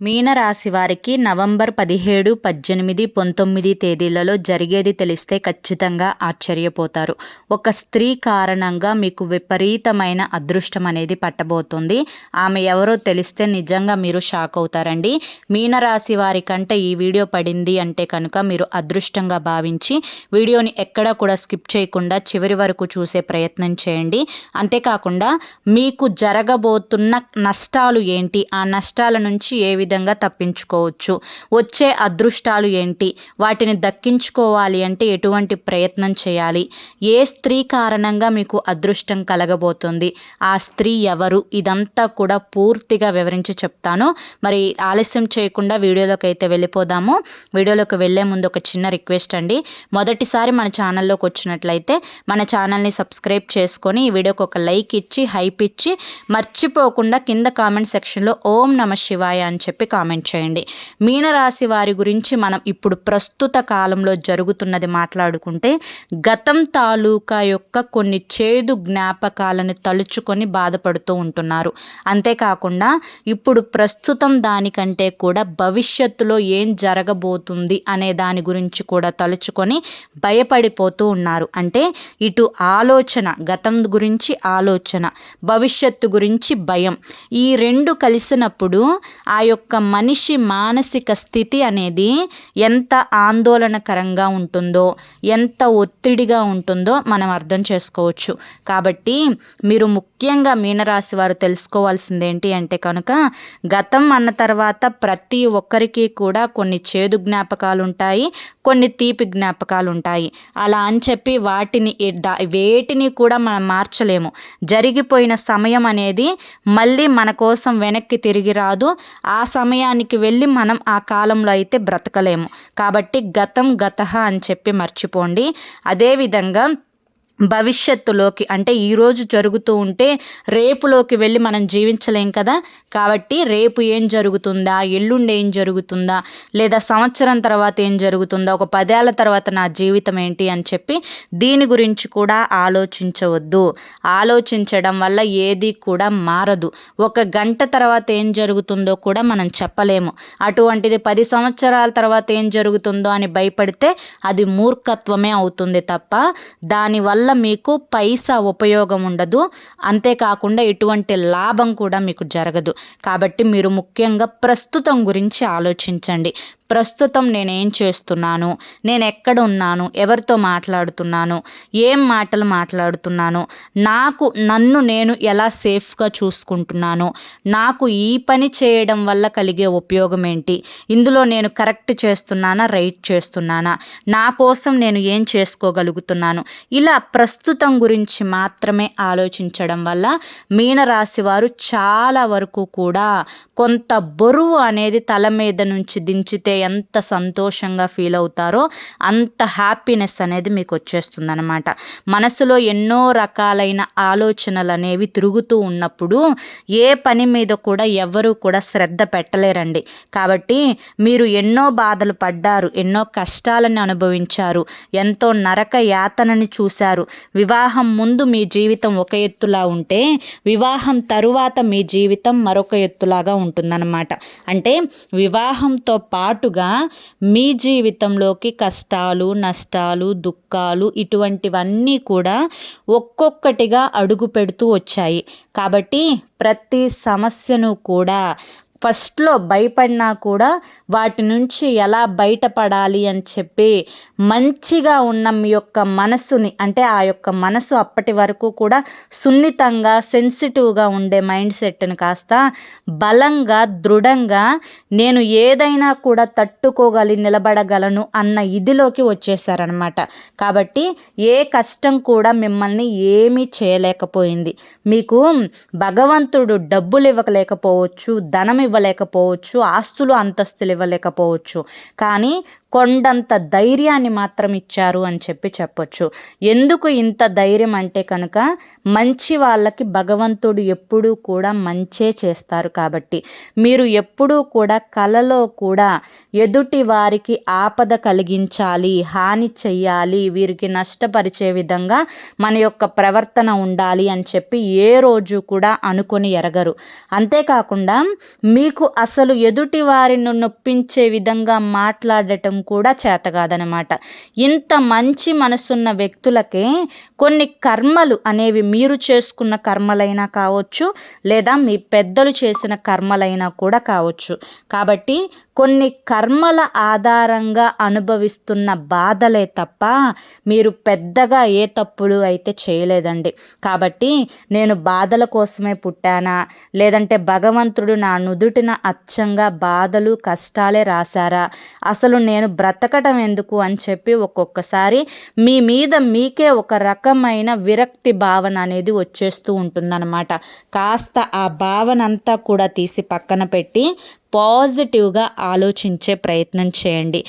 మీనరాశి వారికి నవంబర్ పదిహేడు పద్దెనిమిది పంతొమ్మిది తేదీలలో జరిగేది తెలిస్తే ఖచ్చితంగా ఆశ్చర్యపోతారు. ఒక స్త్రీ కారణంగా మీకు విపరీతమైన అదృష్టం అనేది పట్టబోతుంది. ఆమె ఎవరో తెలిస్తే నిజంగా మీరు షాక్ అవుతారండి. మీనరాశి వారి కంటే ఈ వీడియో పడింది అంటే కనుక మీరు అదృష్టంగా భావించి వీడియోని ఎక్కడా కూడా స్కిప్ చేయకుండా చివరి వరకు చూసే ప్రయత్నం చేయండి. అంతేకాకుండా మీకు జరగబోతున్న నష్టాలు ఏంటి? ఆ నష్టాల నుంచి ఏ విధంగా తప్పించుకోవచ్చు. వచ్చే అదృష్టాలు ఏంటి? వాటిని దక్కించుకోవాలి అంటే ఎటువంటి ప్రయత్నం చేయాలి? ఏ స్త్రీ కారణంగా మీకు అదృష్టం కలగబోతుంది? ఆ స్త్రీ ఎవరు? ఇదంతా కూడా పూర్తిగా వివరించి చెప్తాను. మరి ఆలస్యం చేయకుండా వీడియోలోకి అయితే వెళ్ళిపోదాము. వీడియోలోకి వెళ్ళే ముందు ఒక చిన్న రిక్వెస్ట్ అండి. మొదటిసారి మన ఛానల్లోకి వచ్చినట్లయితే మన ఛానల్ని సబ్స్క్రైబ్ చేసుకొని ఈ వీడియోకి ఒక లైక్ ఇచ్చి హైప్ ఇచ్చి మర్చిపోకుండా కింద కామెంట్ సెక్షన్లో ఓం నమ శివాయ అని చెప్పి చెప్పి కామెంట్ చేయండి. మీనరాశి వారి గురించి మనం ఇప్పుడు ప్రస్తుత కాలంలో జరుగుతున్నది మాట్లాడుకుంటే గతం తాలూకా యొక్క కొన్ని చేదు జ్ఞాపకాలను తలుచుకొని బాధపడుతూ ఉంటున్నారు. అంతేకాకుండా ఇప్పుడు ప్రస్తుతం దానికంటే కూడా భవిష్యత్తులో ఏం జరగబోతుంది అనే దాని గురించి కూడా తలుచుకొని భయపడిపోతూ ఉన్నారు. అంటే ఇటు ఆలోచన గతం గురించి ఆలోచన భవిష్యత్తు గురించి భయం. ఈ రెండు కలిసినప్పుడు ఆ యొక్క ఒక మనిషి మానసిక స్థితి అనేది ఎంత ఆందోళనకరంగా ఉంటుందో ఎంత ఒత్తిడిగా ఉంటుందో మనం అర్థం చేసుకోవచ్చు. కాబట్టి మీరు ముఖ్యంగా మీనరాశి వారు తెలుసుకోవాల్సింది ఏంటి అంటే కనుక గతం అన్న తర్వాత ప్రతి ఒక్కరికి కూడా కొన్ని చేదు జ్ఞాపకాలు ఉంటాయి కొన్ని తీపి జ్ఞాపకాలు ఉంటాయి. అలా అని చెప్పి వాటిని వేటిని కూడా మనం మార్చలేము. జరిగిపోయిన సమయం అనేది మళ్ళీ మన కోసం వెనక్కి తిరిగి రాదు. ఆ సమయానికి వెళ్ళి మనం ఆ కాలంలో అయితే బ్రతకలేము. కాబట్టి గతం గత అని చెప్పి మర్చిపోండి. అదేవిధంగా భవిష్యత్తులోకి అంటే ఈరోజు జరుగుతూ ఉంటే రేపులోకి వెళ్ళి మనం జీవించలేం కదా? కాబట్టి రేపు ఏం జరుగుతుందా? ఎల్లుండి ఏం జరుగుతుందా? లేదా సంవత్సరం తర్వాత ఏం జరుగుతుందా? ఒక పదేళ్ళ తర్వాత నా జీవితం ఏంటి అని చెప్పి దీని గురించి కూడా ఆలోచించవద్దు. ఆలోచించడం వల్ల ఏది కూడా మారదు. ఒక గంట తర్వాత ఏం జరుగుతుందో కూడా మనం చెప్పలేము. అటువంటిది పది సంవత్సరాల తర్వాత ఏం జరుగుతుందో అని భయపడితే అది మూర్ఖత్వమే అవుతుంది తప్ప దానివల్ల వల్ల మీకు పైసా ఉపయోగం ఉండదు. అంతేకాకుండా ఎటువంటి లాభం కూడా మీకు జరగదు. కాబట్టి మీరు ముఖ్యంగా ప్రస్తుతం గురించి ఆలోచించండి. ప్రస్తుతం నేనేం చేస్తున్నాను? నేను ఎక్కడ ఉన్నాను ఎవరితో మాట్లాడుతున్నాను? ఏం మాటలు మాట్లాడుతున్నాను? నాకు నన్ను నేను ఎలా సేఫ్గా చూసుకుంటున్నాను? నాకు ఈ పని చేయడం వల్ల కలిగే ఉపయోగం ఏంటి ఇందులో నేను కరెక్ట్ చేస్తున్నానా? రైట్ చేస్తున్నానా? నా కోసం నేను ఏం చేసుకోగలుగుతున్నాను? ఇలా ప్రస్తుతం గురించి మాత్రమే ఆలోచించడం వల్ల మీనరాశి వారు చాలా వరకు కూడా కొంత బరువు అనేది తల మీద నుంచి దించితే ఎంత సంతోషంగా ఫీల్ అవుతారో అంత హ్యాపీనెస్ అనేది మీకు వచ్చేస్తుంది అనమాట మనసులో ఎన్నో రకాలైన ఆలోచనలు అనేవి తిరుగుతూ ఉన్నప్పుడు ఏ పని మీద కూడా ఎవ్వరూ కూడా శ్రద్ధ పెట్టలేరండి. కాబట్టి మీరు ఎన్నో బాధలు పడ్డారు ఎన్నో కష్టాలను అనుభవించారు ఎంతో నరక యాతనని చూశారు. వివాహం ముందు మీ జీవితం ఒక ఎత్తులా ఉంటే వివాహం తరువాత మీ జీవితం మరొక ఎత్తులాగా ఉంటుందన్నమాట. అంటే వివాహంతో పాటు పాటుగా మీ జీవితంలోకి కష్టాలు నష్టాలు దుఃఖాలు ఇటువంటివన్నీ కూడా ఒక్కొక్కటిగా అడుగు పెడుతూ వచ్చాయి. కాబట్టి ప్రతి సమస్యను కూడా ఫస్ట్లో భయపడినా కూడా వాటి నుంచి ఎలా బయటపడాలి అని చెప్పి మంచిగా ఉన్న మీ యొక్క మనసుని అంటే ఆ యొక్క మనసు అప్పటి వరకు కూడా సున్నితంగా సెన్సిటివ్గా ఉండే మైండ్ సెట్ని కాస్త బలంగా దృఢంగా నేను ఏదైనా కూడా తట్టుకోగలి నిలబడగలను అన్న ఇదిలోకి వచ్చేసారనమాట కాబట్టి ఏ కష్టం కూడా మిమ్మల్ని ఏమీ చేయలేకపోయింది. మీకు భగవంతుడు డబ్బులు ఇవ్వకలేకపోవచ్చు ధనం ఇవ్వలేకపోవచ్చు ఆస్తులు అంతస్తులు ఇవ్వలేకపోవచ్చు. కానీ కొండంత ధైర్యాన్ని మాత్రం ఇచ్చారు అని చెప్పి చెప్పొచ్చు. ఎందుకు ఇంత ధైర్యం అంటే కనుక మంచి వాళ్ళకి భగవంతుడు ఎప్పుడూ కూడా మంచే చేస్తారు కాబట్టి. మీరు ఎప్పుడూ కూడా కలలో కూడా ఎదుటి వారికి ఆపద కలిగించాలి హాని చెయ్యాలి వీరికి నష్టపరిచే విధంగా మన యొక్క ప్రవర్తన ఉండాలి అని చెప్పి ఏ రోజు కూడా అనుకొని ఎరగరు. అంతేకాకుండా మీకు అసలు ఎదుటి వారిని నొప్పించే విధంగా మాట్లాడటం కూడా చేత కాదనమాట. ఇంత మంచి మనసున్న వ్యక్తులకే కొన్ని కర్మలు అనేవి మీరు చేసుకున్న కర్మలైనా కావచ్చు లేదా మీ పెద్దలు చేసిన కర్మలైనా కూడా కావచ్చు. కాబట్టి కొన్ని కర్మల ఆధారంగా అనుభవిస్తున్న బాధలే తప్ప మీరు పెద్దగా ఏ తప్పులు అయితే చేయలేదండి. కాబట్టి నేను బాధల కోసమే పుట్టానా లేదంటే భగవంతుడు నా నుదుటిన అచ్చంగా బాధలు కష్టాలే రాశారా అసలు నేను బ్రతకటం ఎందుకు అని చెప్పి ఒక్కొక్కసారి మీ మీద మీకే ఒక రకమైన విరక్తి భావన అనేది వచ్చేస్తూ ఉంటుందన్నమాట. కాస్త ఆ భావన అంతా కూడా తీసి పక్కన పెట్టి పాజిటివ్గా ఆలోచించే ప్రయత్నం చేయండి.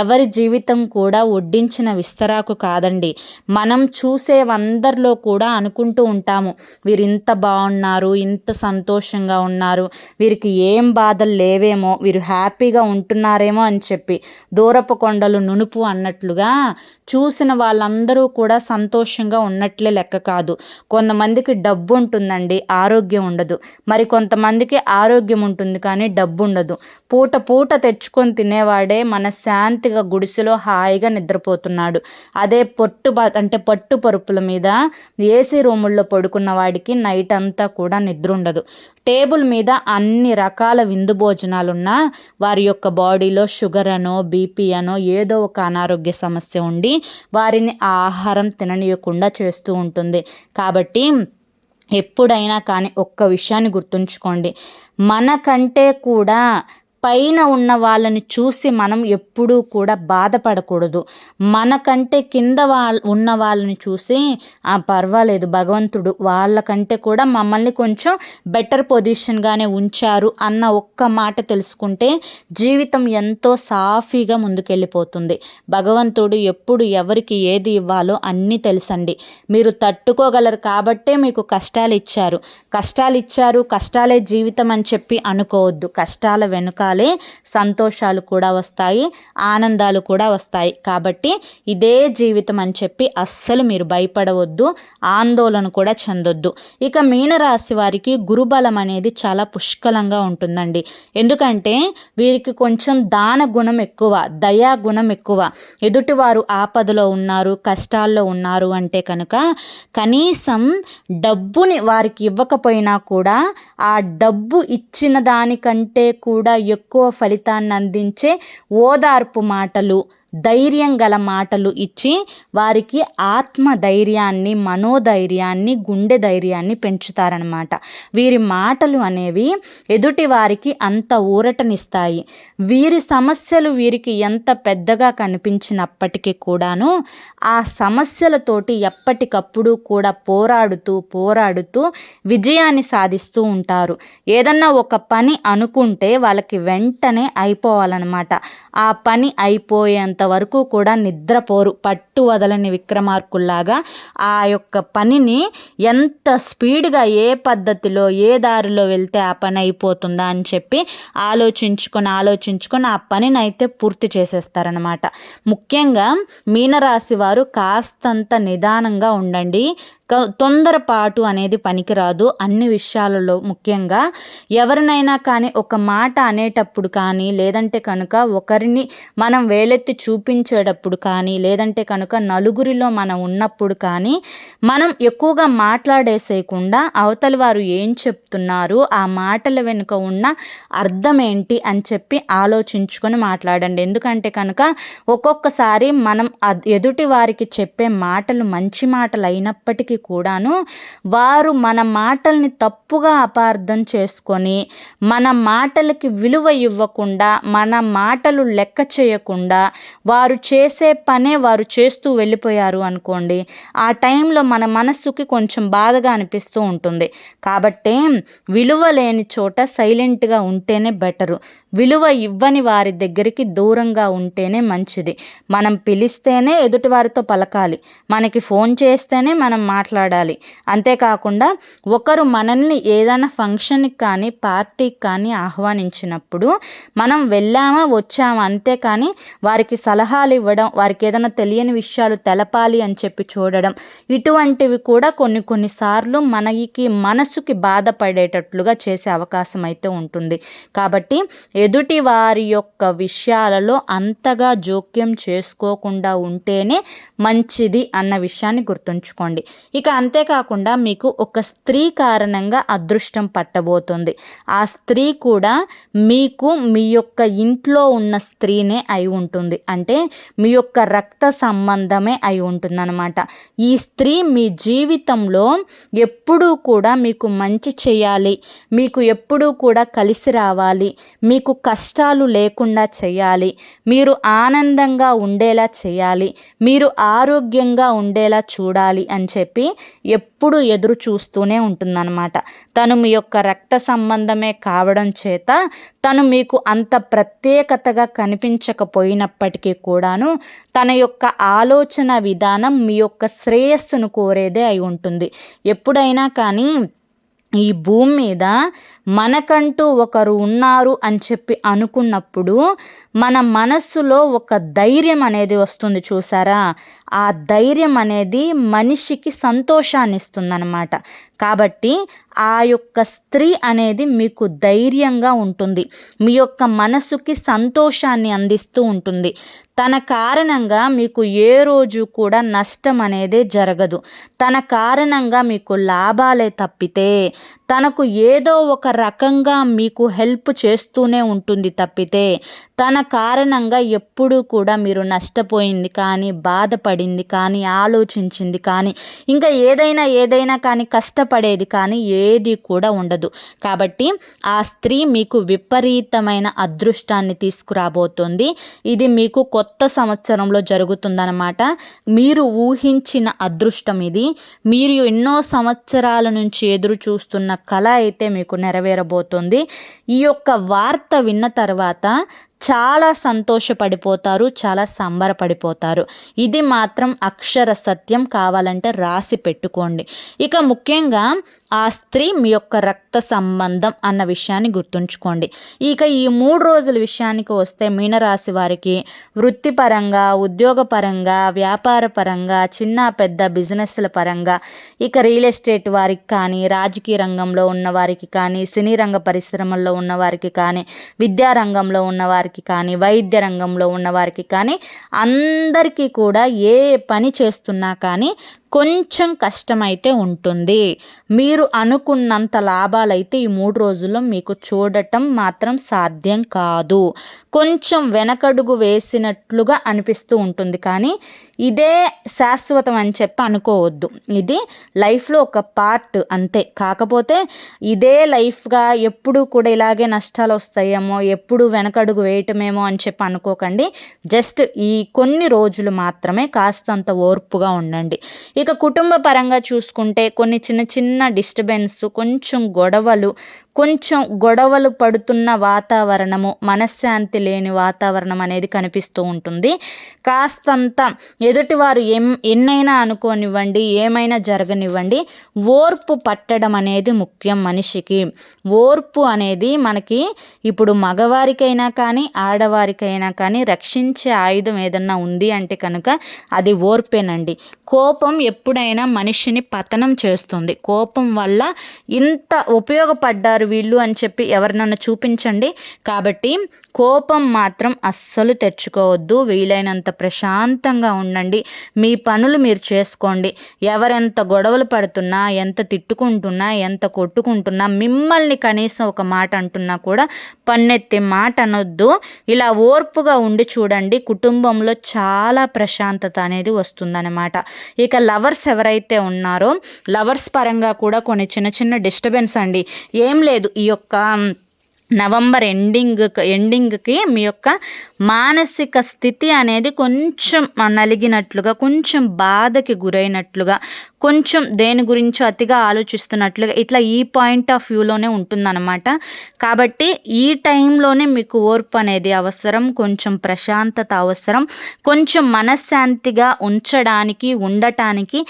ఎవరి జీవితం కూడా వడ్డించిన విస్తరాకు కాదండి. మనం చూసేవందరిలో కూడా అనుకుంటూ ఉంటాము వీరు ఇంత బాగున్నారు ఇంత సంతోషంగా ఉన్నారు వీరికి ఏం బాధలు లేవేమో వీరు హ్యాపీగా ఉంటున్నారేమో అని చెప్పి దూరపు కొండలు నునుపు అన్నట్లుగా చూసిన వాళ్ళందరూ కూడా సంతోషంగా ఉన్నట్లే లెక్క కాదు. కొంతమందికి డబ్బు ఉంటుందండి ఆరోగ్యం ఉండదు. మరి కొంతమందికి ఆరోగ్యం ఉంటుంది కానీ డబ్బు ఉండదు. పూట పూట తెచ్చుకొని తినేవాడే మనశ్శాంతిగా గుడిసెలో హాయిగా నిద్రపోతున్నాడు. అదే పొట్టు అంటే పట్టు పరుపుల మీద ఏసీ రూముల్లో పడుకున్న వాడికి నైట్ అంతా కూడా నిద్ర ఉండదు టేబుల్ మీద అన్ని రకాల విందు భోజనాలున్నా వారి యొక్క బాడీలో షుగర్ అనో బీపీ అనో ఏదో ఒక అనారోగ్య సమస్య ఉండి వారిని ఆహారం తిననీయకుండా చేస్తూ ఉంటుంది. కాబట్టి ఎప్పుడైనా కానీ ఒక్క విషయాన్ని గుర్తుంచుకోండి. మనకంటే కూడా పైన ఉన్న వాళ్ళని చూసి మనం ఎప్పుడూ కూడా బాధపడకూడదు. మనకంటే కింద వాళ్ళ ఉన్న వాళ్ళని చూసి ఆ పర్వాలేదు భగవంతుడు వాళ్ళకంటే కూడా మమ్మల్ని కొంచెం బెటర్ పొజిషన్గానే ఉంచారు అన్న ఒక్క మాట తెలుసుకుంటే జీవితం ఎంతో సాఫీగా ముందుకెళ్ళిపోతుంది. భగవంతుడు ఎప్పుడు ఎవరికి ఏది ఇవ్వాలో అన్నీ తెలుసండి. మీరు తట్టుకోగలరు కాబట్టే మీకు కష్టాలు ఇచ్చారు కష్టాలు ఇచ్చారు కష్టాలే జీవితం అని చెప్పి అనుకోవద్దు. కష్టాల వెనుక రకాలే సంతోషాలు కూడా వస్తాయి ఆనందాలు కూడా వస్తాయి. కాబట్టి ఇదే జీవితం అని చెప్పి అస్సలు మీరు భయపడవద్దు ఆందోళన కూడా చెందొద్దు. ఇక మీనరాశి వారికి గురుబలం అనేది చాలా పుష్కలంగా ఉంటుందండి. ఎందుకంటే వీరికి కొంచెం దాన గుణం ఎక్కువ దయా గుణం ఎక్కువ. ఎదుటివారు ఆపదలో ఉన్నారు కష్టాల్లో ఉన్నారు అంటే కనుక కనీసం డబ్బుని వారికి ఇవ్వకపోయినా కూడా ఆ డబ్బు ఇచ్చిన దానికంటే కూడా ఎక్కువ ఫలితాన్ని అందించే ఓదార్పు మాటలు. ధైర్యం గల మాటలు ఇచ్చి వారికి ఆత్మ ధైర్యాన్ని మనోధైర్యాన్ని గుండె ధైర్యాన్ని పెంచుతారనమాట వీరి మాటలు అనేవి ఎదుటి వారికి అంత ఊరటనిస్తాయి. వీరి సమస్యలు వీరికి ఎంత పెద్దగా కనిపించినప్పటికీ కూడాను ఆ సమస్యలతోటి ఎప్పటికప్పుడు కూడా పోరాడుతూ పోరాడుతూ విజయాన్ని సాధిస్తూ ఉంటారు. ఏదన్నా ఒక పని అనుకుంటే వాళ్ళకి వెంటనే అయిపోవాలన్నమాట. ఆ పని అయిపోయేంత వరకు కూడా నిద్రపోరు పట్టు వదలని విక్రమార్కుల్లాగా. ఆ యొక్క పనిని ఎంత స్పీడ్గా ఏ పద్ధతిలో ఏ దారిలో వెళ్తే ఆ పని అయిపోతుందా అని చెప్పి ఆలోచించుకొని ఆలోచించుకొని ఆ పనిని అయితే పూర్తి చేసేస్తారనమాట ముఖ్యంగా మీనరాశి వారు కాస్తంత నిదానంగా ఉండండి. తొందరపాటు అనేది పనికిరాదు. అన్ని విషయాలలో ముఖ్యంగా ఎవరినైనా కానీ ఒక మాట అనేటప్పుడు కానీ లేదంటే కనుక ఒకరిని మనం వేలెత్తి చూపించేటప్పుడు కానీ లేదంటే కనుక నలుగురిలో మనం ఉన్నప్పుడు కానీ మనం ఎక్కువగా మాట్లాడేసేయకుండా అవతలి వారు ఏం చెప్తున్నారు ఆ మాటల వెనుక ఉన్న అర్థం ఏంటి అని చెప్పి ఆలోచించుకొని మాట్లాడండి. ఎందుకంటే కనుక ఒక్కొక్కసారి మనం ఎదుటి వారికి చెప్పే మాటలు మంచి మాటలు అయినప్పటికీ కూడాను వారు మన మాటల్ని తప్పుగా అపార్థం చేసుకొని మన మాటలకి విలువ ఇవ్వకుండా మన మాటలు లెక్క చేయకుండా వారు చేసే పనే వారు చేస్తూ వెళ్ళిపోయారు అనుకోండి ఆ టైంలో మన మనస్సుకి కొంచెం బాధగా అనిపిస్తూ ఉంటుంది. కాబట్టి విలువ లేని చోట సైలెంట్గా ఉంటేనే బెటరు. విలువ ఇవ్వని వారి దగ్గరికి దూరంగా ఉంటేనే మంచిది. మనం పిలిస్తేనే ఎదుటివారితో పలకాలి. మనకి ఫోన్ చేస్తేనే మనం మాట్లాడాలి. అంతేకాకుండా ఒకరు మనల్ని ఏదైనా ఫంక్షన్కి కానీ పార్టీకి కానీ ఆహ్వానించినప్పుడు మనం వెళ్ళామా వచ్చామా అంతే కానీ వారికి సలహాలు ఇవ్వడం వారికి ఏదైనా తెలియని విషయాలు తెలపాలి అని చెప్పి చూడడం ఇటువంటివి కూడా కొన్ని కొన్నిసార్లు మనకి మనసుకి బాధపడేటట్లుగా చేసే అవకాశం అయితే ఉంటుంది. కాబట్టి ఎదుటి వారి యొక్క విషయాలలో అంతగా జోక్యం చేసుకోకుండా ఉంటేనే మంచిది అన్న విషయాన్ని గుర్తుంచుకోండి. ఇక అంతేకాకుండా మీకు ఒక స్త్రీ కారణంగా అదృష్టం పట్టబోతుంది. ఆ స్త్రీ కూడా మీకు మీ యొక్క ఇంట్లో ఉన్న స్త్రీనే అయి ఉంటుంది. అంటే మీ యొక్క రక్త సంబంధమే అయి ఉంటుందన్నమాట. ఈ స్త్రీ మీ జీవితంలో ఎప్పుడూ కూడా మీకు మంచి చేయాలి. మీకు ఎప్పుడూ కూడా కలిసి రావాలి. మీకు కష్టాలు లేకుండా చేయాలి. మీరు ఆనందంగా ఉండేలా చేయాలి. మీరు ఆరోగ్యంగా ఉండేలా చూడాలి అని చెప్పి ఎప్పుడు ఎదురు చూస్తూనే ఉంటుందన్నమాట. తను మీ యొక్క రక్త సంబంధమే కావడం చేత తను మీకు అంత ప్రత్యేకతగా కనిపించకపోయినప్పటికీ కూడాను తన యొక్క ఆలోచన విధానం మీ యొక్క శ్రేయస్సును కోరేదే అయి ఉంటుంది. ఎప్పుడైనా కానీ ఈ భూమి మీద మనకంటూ ఒకరు ఉన్నారు అని చెప్పి అనుకున్నప్పుడు మన మనస్సులో ఒక ధైర్యం అనేది వస్తుంది చూసారా? ఆ ధైర్యం అనేది మనిషికి సంతోషాన్ని ఇస్తుందన్నమాట. కాబట్టి ఆ యొక్క స్త్రీ అనేది మీకు ధైర్యంగా ఉంటుంది. మీ యొక్క మనసుకి సంతోషాన్ని అందిస్తూ ఉంటుంది. తన కారణంగా మీకు ఏ రోజు కూడా నష్టం అనేది జరగదు. తన కారణంగా మీకు లాభాలే తప్పితే తనకు ఏదో ఒక రకంగా మీకు హెల్ప్ చేస్తూనే ఉంటుంది తప్పితే తన కారణంగా ఎప్పుడూ కూడా మీరు నష్టపోయింది కానీ బాధపడింది కానీ ఆలోచించింది కానీ ఇంకా ఏదైనా ఏదైనా కానీ కష్టపడేది కానీ ఏది కూడా ఉండదు. కాబట్టి ఆ స్త్రీ మీకు విపరీతమైన అదృష్టాన్ని తీసుకురాబోతుంది. ఇది మీకు కొత్త సంవత్సరంలో జరుగుతుందన్నమాట. మీరు ఊహించిన అదృష్టం ఇది. మీరు ఎన్నో సంవత్సరాల నుంచి ఎదురు చూస్తున్న కళ అయితే మీకు నెరవేరబోతుంది. ఈ యొక్క వార్త విన్న తర్వాత చాలా సంతోషపడిపోతారు చాలా సంబరపడిపోతారు. ఇది మాత్రం అక్షర సత్యం కావాలంటే రాసి పెట్టుకోండి. ఇక ముఖ్యంగా ఆ స్త్రీ మీ యొక్క రక్త సంబంధం అన్న విషయాన్ని గుర్తుంచుకోండి. ఇక ఈ మూడు రోజుల విషయానికి వస్తే మీనరాశి వారికి వృత్తిపరంగా ఉద్యోగపరంగా వ్యాపార పరంగా చిన్న పెద్ద బిజినెస్ల పరంగా ఇక రియల్ ఎస్టేట్ వారికి కానీ రాజకీయ రంగంలో ఉన్న వారికి కానీ సినీ రంగ పరిశ్రమల్లో ఉన్న వారికి కానీ విద్యారంగంలో ఉన్న వారికి కానీ వైద్య రంగంలో ఉన్న వారికి కానీ అందరికీ కూడా ఏ పని చేస్తున్నా కానీ కొంచెం కష్టమైతే ఉంటుంది. మీరు అనుకున్నంత లాభాలైతే ఈ మూడు రోజుల్లో మీకు చూడటం మాత్రం సాధ్యం కాదు. కొంచెం వెనకడుగు వేసినట్లుగా అనిపిస్తూ ఉంటుంది. కానీ ఇదే శాశ్వతం అని చెప్పి అనుకోవద్దు. ఇది లైఫ్లో ఒక పార్ట్ అంతే. కాకపోతే ఇదే లైఫ్గా ఎప్పుడు కూడా ఇలాగే నష్టాలు వస్తాయేమో ఎప్పుడు వెనకడుగు వేయటమేమో అని చెప్పి అనుకోకండి. జస్ట్ ఈ కొన్ని రోజులు మాత్రమే కాస్తంత ఓర్పుగా ఉండండి. ఇక కుటుంబ పరంగా చూసుకుంటే కొన్ని చిన్న చిన్న డిస్ డిస్టర్బెన్స్ కొంచెం గొడవలు కొంచెం గొడవలు పడుతున్న వాతావరణము మనశ్శాంతి లేని వాతావరణం అనేది కనిపిస్తూ ఉంటుంది. కాస్తంత ఎదుటివారు ఎం ఎన్నైనా అనుకోనివ్వండి ఏమైనా జరగనివ్వండి ఓర్పు పట్టడం అనేది ముఖ్యం మనిషికి. ఓర్పు అనేది మనకి ఇప్పుడు మగవారికైనా కానీ ఆడవారికైనా కానీ రక్షించే ఆయుధం ఏదన్నా ఉంది అంటే కనుక అది ఓర్పేనండి. కోపం ఎప్పుడైనా మనిషిని పతనం చేస్తుంది. కోపం వల్ల ఇంత ఉపయోగపడ్డారు వీళ్ళు అని చెప్పి ఎవరినన్నా చూపించండి. కాబట్టి కోపం మాత్రం అస్సలు తెచ్చుకోవద్దు. వీలైనంత ప్రశాంతంగా ఉండండి. మీ పనులు మీరు చేసుకోండి. ఎవరెంత గొడవలు పడుతున్నా ఎంత తిట్టుకుంటున్నా ఎంత కొట్టుకుంటున్నా మిమ్మల్ని కనీసం ఒక మాట అంటున్నా కూడా పన్నెత్తి మాట అనొద్దు. ఇలా ఓర్పుగా ఉండి చూడండి. కుటుంబంలో చాలా ప్రశాంతత అనేది వస్తుందన్నమాట. ఇక లవర్స్ ఎవరైతే ఉన్నారో లవర్స్ పరంగా కూడా కొన్ని చిన్న చిన్న డిస్టర్బెన్స్ అండి. ఏం లేదు ఈ యొక్క నవంబర్ ఎండింగ్ ఎండింగ్కి మీ యొక్క మానసిక స్థితి అనేది కొంచెం నలిగినట్లుగా కొంచెం బాధకి గురైనట్లుగా కొంచెం దేని గురించో అతిగా ఆలోచిస్తున్నట్లుగా ఇట్లా ఈ పాయింట్ ఆఫ్ వ్యూలోనే ఉంటుందన్నమాట. కాబట్టి ఈ టైంలోనే మీకు ఓర్పు అనేది అవసరం కొంచెం ప్రశాంతత అవసరం కొంచెం మనశ్శాంతిగా ఉంచడానికి ఉండటానికి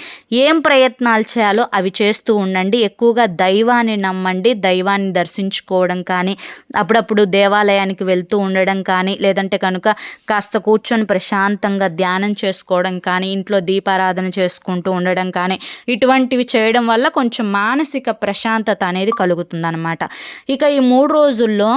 ఏం ప్రయత్నాలు చేయాలో అవి చేస్తూ ఉండండి. ఎక్కువగా దైవాన్ని నమ్మండి దైవాన్ని దర్శించుకోవడం కానీ అప్పుడప్పుడు దేవాలయానికి వెళ్తూ ఉండడం కానీ లేదంటే కనుక కాస్త కూర్చొని ప్రశాంతంగా ధ్యానం చేసుకోవడం కానీ ఇంట్లో దీపారాధన చేసుకుంటూ ఉండడం కానీ ఇటువంటివి చేయడం వల్ల కొంచెం మానసిక ప్రశాంతత అనేది కలుగుతుందన్నమాట. ఇక ఈ మూడు రోజుల్లో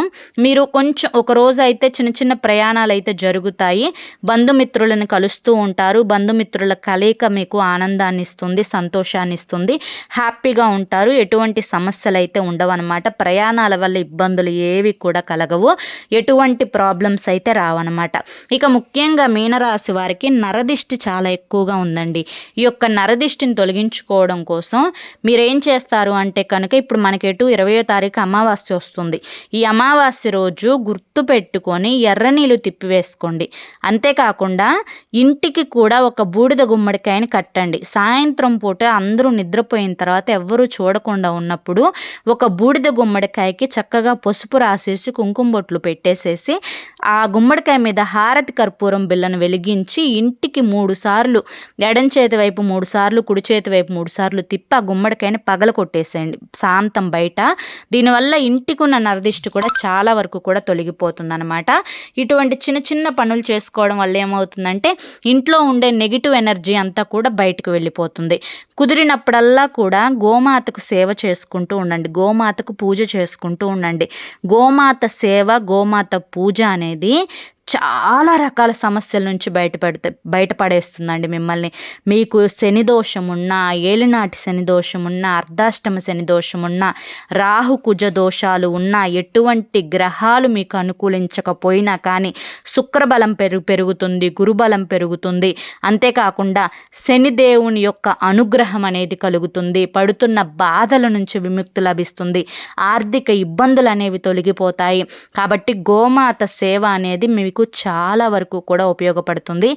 మీరు కొంచెం ఒక రోజు అయితే చిన్న చిన్న ప్రయాణాలు అయితే జరుగుతాయి. బంధుమిత్రులను కలుస్తూ ఉంటారు. బంధుమిత్రుల కలయిక మీకు ఆనందాన్ని ఇస్తుంది సంతోషాన్ని ఇస్తుంది. హ్యాపీగా ఉంటారు. ఎటువంటి సమస్యలు అయితే ఉండవన్నమాట. ప్రయాణాల వల్ల ఇబ్బందులు ఏవి కూడా కలగవు. ఎటువంటి ప్రాబ్లమ్స్ అయితే రావు. రావన్నమాట ఇక ముఖ్యంగా మీనరాశి వారికి నరదిష్టి చాలా ఎక్కువగా ఉందండి. ఈ యొక్క నరదిష్టిని తొలగించుకోవడం కోసం మీరేం చేస్తారు అంటే కనుక ఇప్పుడు మనకి ఎటు ఇరవయో తారీఖు అమావాస్య వస్తుంది. ఈ అమావాస్య రోజు గుర్తు పెట్టుకొని ఎర్ర నీళ్ళు తిప్పివేసుకోండి. అంతేకాకుండా ఇంటికి కూడా ఒక బూడిద గుమ్మడికాయని కట్టండి. సాయంత్రం పూట అందరూ నిద్రపోయిన తర్వాత ఎవ్వరూ చూడకుండా ఉన్నప్పుడు ఒక బూడిద గుమ్మడికాయకి చక్కగా పసుపు రాసేసి కుంకుమ బొట్లు పెట్టేసేసి ఆ గుమ్మడి గుమ్మడికాయ మీద హారతి కర్పూరం బిల్లను వెలిగించి ఇంటికి మూడు సార్లు ఎడం చేతి వైపు మూడు సార్లు కుడి చేతి వైపు మూడు సార్లు తిప్పి ఆ గుమ్మడికాయని పగల కొట్టేసేయండి. శాంతం బయట. దీనివల్ల ఇంటికి ఉన్న నరదిష్టి కూడా చాలా వరకు కూడా తొలగిపోతుందన్నమాట. ఇటువంటి చిన్న చిన్న పనులు చేసుకోవడం వల్ల ఏమవుతుందంటే ఇంట్లో ఉండే నెగిటివ్ ఎనర్జీ అంతా కూడా బయటకు వెళ్ళిపోతుంది. కుదిరినప్పుడల్లా కూడా గోమాతకు సేవ చేసుకుంటూ ఉండండి. గోమాతకు పూజ చేసుకుంటూ ఉండండి. గోమాత సేవ గోమాత పూజ అనేది చాలా రకాల సమస్యల నుంచి బయటపడితే బయటపడేస్తుందండి మిమ్మల్ని. మీకు శని దోషం ఉన్నా ఏలినాటి శని దోషం ఉన్నా అర్ధాష్టమ శని దోషం ఉన్నా రాహు కుజ దోషాలు ఉన్నా ఎటువంటి గ్రహాలు మీకు అనుకూలించకపోయినా కానీ శుక్రబలం పెరుగు పెరుగుతుంది గురుబలం పెరుగుతుంది. అంతేకాకుండా శనిదేవుని యొక్క అనుగ్రహం అనేది కలుగుతుంది. పడుతున్న బాధల నుంచి విముక్తి లభిస్తుంది. ఆర్థిక ఇబ్బందులు అనేవి తొలగిపోతాయి. కాబట్టి గోమాత సేవ అనేది మీకు మీకు చాలా వరకు కూడా ఉపయోగపడుతుంది.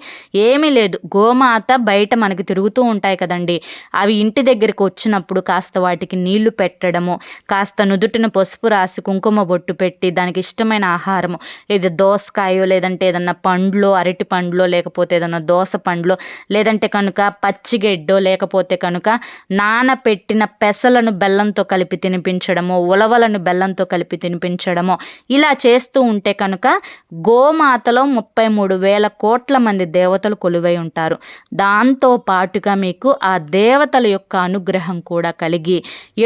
ఏమీ లేదు. గోమాత బయట మనకి తిరుగుతూ ఉంటాయి కదండి. అవి ఇంటి దగ్గరికి వచ్చినప్పుడు కాస్త వాటికి నీళ్ళు పెట్టడము కాస్త నుదుటిన పసుపు రాసి కుంకుమ బొట్టు పెట్టి దానికి ఇష్టమైన ఆహారము. ఇది దోసకాయో లేదంటే ఏదన్నా పండ్లో అరటి పండ్లో లేకపోతే ఏదన్నా దోస పండ్లో లేదంటే కనుక పచ్చిగెడ్డో లేకపోతే కనుక నానపెట్టిన పెసలను బెల్లంతో కలిపి తినిపించడము ఉలవలను బెల్లంతో కలిపి తినిపించడము ఇలా చేస్తూ ఉంటే కనుక గోమా మాతలో ముప్పై మూడు వేల కోట్ల మంది దేవతలు కొలువై ఉంటారు. దాంతో పాటుగా మీకు ఆ దేవతల యొక్క అనుగ్రహం కూడా కలిగి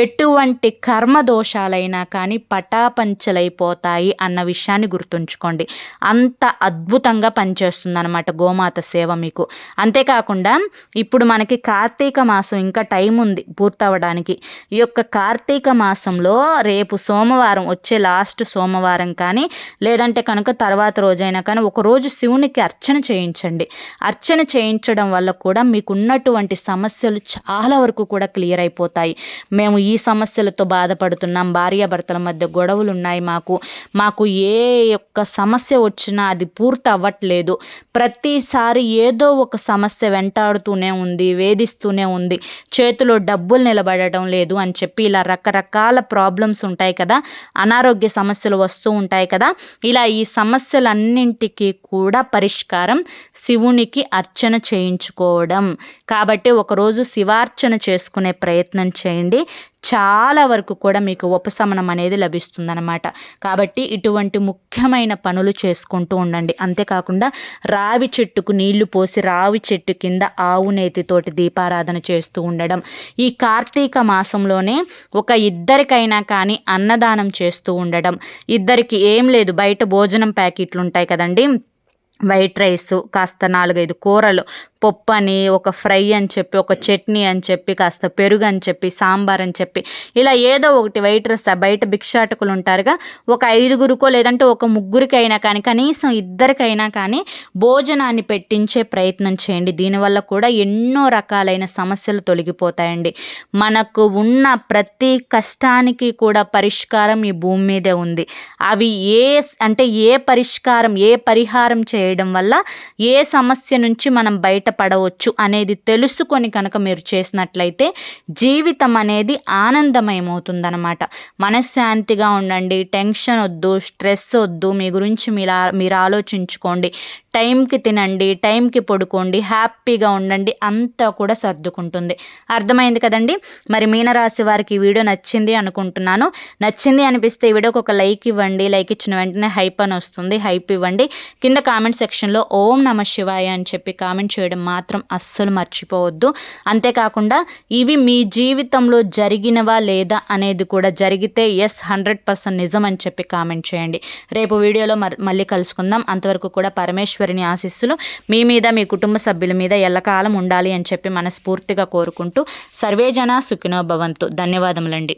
ఎటువంటి కర్మ దోషాలైనా కానీ పటాపంచలైపోతాయి అన్న విషయాన్ని గుర్తుంచుకోండి. అంత అద్భుతంగా పనిచేస్తుంది అనమాట గోమాత సేవ మీకు. అంతేకాకుండా ఇప్పుడు మనకి కార్తీక మాసం ఇంకా టైం ఉంది పూర్తవడానికి. ఈ యొక్క కార్తీక మాసంలో రేపు సోమవారం వచ్చే లాస్ట్ సోమవారం కానీ లేదంటే కనుక తర్వాత రోజైనా అయినా కానీ ఒకరోజు శివునికి అర్చన చేయించండి. అర్చన చేయించడం వల్ల కూడా మీకున్నటువంటి సమస్యలు చాలా వరకు కూడా క్లియర్ అయిపోతాయి. మేము ఈ సమస్యలతో బాధపడుతున్నాం. భార్యాభర్తల మధ్య గొడవలు ఉన్నాయి మాకు. మాకు ఏ యొక్క సమస్య వచ్చినా అది పూర్తి అవ్వట్లేదు ప్రతిసారి ఏదో ఒక సమస్య వెంటాడుతూనే ఉంది వేధిస్తూనే ఉంది. చేతిలో డబ్బులు నిలబడటం లేదు అని చెప్పి ఇలా రకరకాల ప్రాబ్లమ్స్ ఉంటాయి కదా. అనారోగ్య సమస్యలు వస్తూ ఉంటాయి కదా. ఇలా ఈ సమస్యలన్నీ అన్నింటికి కూడా పరిష్కారం శివునికి అర్చన చేయించుకోవడం. కాబట్టి ఒకరోజు శివార్చన చేసుకునే ప్రయత్నం చేయండి. చాలా వరకు కూడా మీకు ఉపశమనం అనేది లభిస్తుందన్నమాట. కాబట్టి ఇటువంటి ముఖ్యమైన పనులు చేసుకుంటూ ఉండండి. అంతేకాకుండా రావి చెట్టుకు నీళ్ళు పోసి రావి చెట్టు కింద ఆవు నేతితోటి దీపారాధన చేస్తూ ఉండడం. ఈ కార్తీక మాసంలోనే ఒక ఇద్దరికైనా కానీ అన్నదానం చేస్తూ ఉండడం. ఇద్దరికి ఏం లేదు. బయట భోజనం ప్యాకెట్లు ఉంటాయి కదండి. వైట్ రైస్ కాస్త నాలుగైదు కూరలు పప్పు అని ఒక ఫ్రై అని చెప్పి ఒక చట్నీ అని చెప్పి కాస్త పెరుగు అని చెప్పి సాంబార్ అని చెప్పి ఇలా ఏదో ఒకటి వైట్ బయట భిక్షాటకులు ఉంటారుగా ఒక ఐదుగురికో లేదంటే ఒక ముగ్గురికైనా కానీ కనీసం ఇద్దరికైనా కానీ భోజనాన్ని పెట్టించే ప్రయత్నం చేయండి. దీనివల్ల కూడా ఎన్నో రకాలైన సమస్యలు తొలగిపోతాయండి. మనకు ఉన్న ప్రతి కష్టానికి కూడా పరిష్కారం ఈ భూమి మీదే ఉంది. అవి ఏ అంటే ఏ పరిష్కారం ఏ పరిహారం చేయడం వల్ల ఏ సమస్య నుంచి మనం బయట పడవచ్చు అనేది తెలుసుకొని కనుక మీరు చేసినట్లయితే జీవితం అనేది ఆనందమయమవుతుందన్నమాట. మనశ్శాంతిగా ఉండండి టెన్షన్ వద్దు స్ట్రెస్ వద్దు మీ గురించి మీరు మీరు ఆలోచించుకోండి టైంకి తినండి టైంకి పడుకోండి హ్యాపీగా ఉండండి అంతా కూడా సర్దుకుంటుంది. అర్థమైంది కదండి? మరి మీనరాశి వారికి ఈ వీడియో నచ్చింది అనుకుంటున్నాను. నచ్చింది అనిపిస్తే ఈ వీడియోకి ఒక లైక్ ఇవ్వండి లైక్ ఇచ్చిన వెంటనే హైప్ అని వస్తుంది హైప్ ఇవ్వండి. కింద కామెంట్ సెక్షన్లో ఓం నమ శివాయ అని చెప్పి కామెంట్ చేయడం మాత్రం అస్సలు మర్చిపోవద్దు. అంతేకాకుండా ఇవి మీ జీవితంలో జరిగినవా లేదా అనేది కూడా జరిగితే ఎస్ హండ్రెడ్ పర్సెంట్ నిజం అని చెప్పి కామెంట్ చేయండి. రేపు వీడియోలో మళ్ళీ కలుసుకుందాం. అంతవరకు కూడా పరమేశ్వరిని ఆశిస్సులు మీ మీద మీ కుటుంబ సభ్యుల మీద ఎల్లకాలం ఉండాలి అని చెప్పి మనస్ఫూర్తిగా కోరుకుంటూ సర్వేజన సుఖినో భవంతు. ధన్యవాదములండి.